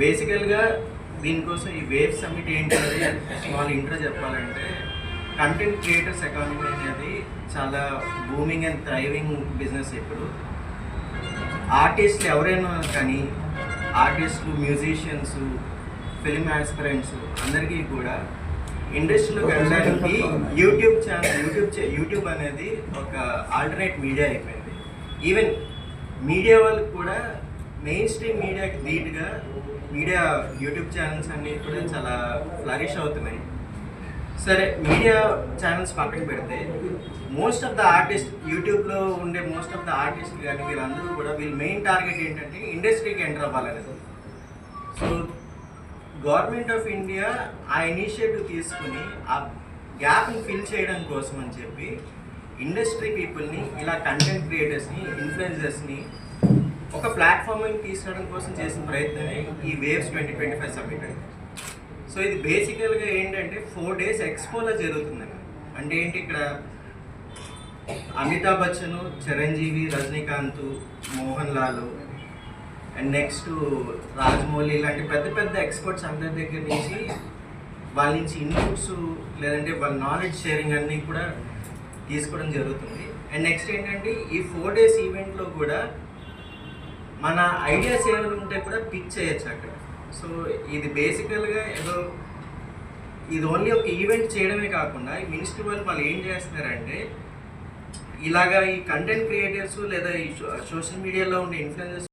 బేసికల్గా దీనికోసం ఈ వేవ్ సమిట్ ఏంటి అనేది స్మాల్ ఇంట్రో చెప్పాలంటే కంటెంట్ క్రియేటర్స్ ఎకానమీ అనేది చాలా బూమింగ్ అండ్ థ్రైవింగ్ బిజినెస్ ఇప్పుడు. ఆర్టిస్ట్ ఎవరైనా కానీ ఆర్టిస్టులు మ్యూజిషియన్స్ ఫిల్మ్ ఆస్పిరెంట్స్ అందరికీ కూడా ఇండస్ట్రీలోకి వెళ్ళడానికి యూట్యూబ్ ఛానల్ యూట్యూబ్ యూట్యూబ్ అనేది ఒక ఆల్టర్నేట్ మీడియా అయిపోయింది. ఈవెన్ మీడియా వాళ్ళకి కూడా మెయిన్ స్ట్రీమ్ మీడియాకి ధీటుగా మీడియా యూట్యూబ్ ఛానల్స్ అన్నీ కూడా చాలా ఫ్లరిష్ అవుతున్నాయి. సరే మీడియా ఛానల్స్ పక్కన పెడితే మోస్ట్ ఆఫ్ ద ఆర్టిస్ట్ యూట్యూబ్లో ఉండే మోస్ట్ ఆఫ్ ద ఆర్టిస్ట్ కానీ వీళ్ళందరూ కూడా వీళ్ళ మెయిన్ టార్గెట్ ఏంటంటే ఇండస్ట్రీకి ఎంటర్ అవ్వాలనేది సో గవర్నమెంట్ ఆఫ్ ఇండియా ఆ ఇనిషియేటివ్ తీసుకుని ఆ గ్యాప్ని ఫిల్ చేయడం కోసం అని చెప్పి ఇండస్ట్రీ పీపుల్ని ఇలా కంటెంట్ క్రియేటర్స్ని ఇన్ఫ్లుయెన్సర్స్ని ఒక ప్లాట్ఫామ్ తీసుకురావడం కోసం చేసిన ప్రయత్నమే ఈ waves twenty twenty five summit అండి. సో ఇది బేసికల్గా ఏంటంటే ఫోర్ డేస్ ఎక్స్పోలో జరుగుతుందండి. అంటే ఏంటి ఇక్కడ అమితాబ్ బచ్చన్ చిరంజీవి రజనీకాంత్ మోహన్ లాల్ అండ్ నెక్స్ట్ రాజమౌళి ఇలాంటి పెద్ద పెద్ద ఎక్స్పర్ట్స్ అందరి దగ్గర నుంచి వాళ్ళ నుంచి ఇన్పుట్స్ లేదంటే వాళ్ళ నాలెడ్జ్ షేరింగ్ అన్నీ కూడా తీసుకోవడం జరుగుతుంది. అండ్ నెక్స్ట్ ఏంటంటే ఈ ఫోర్ డేస్ ఈవెంట్లో కూడా మన ఐడియాస్ ఏమైనా ఉంటే కూడా పిచ్ చేయొచ్చు అక్కడ. సో ఇది బేసికల్గా ఏదో ఇది ఓన్లీ ఒక ఈవెంట్ చేయడమే కాకుండా ఈ మినిస్ట్రీ వాళ్ళు వాళ్ళు ఏం చేస్తున్నారంటే ఇలాగా ఈ కంటెంట్ క్రియేటర్స్ లేదా ఈ సోషల్ మీడియాలో ఉండే ఇన్ఫ్లుయెన్సర్స్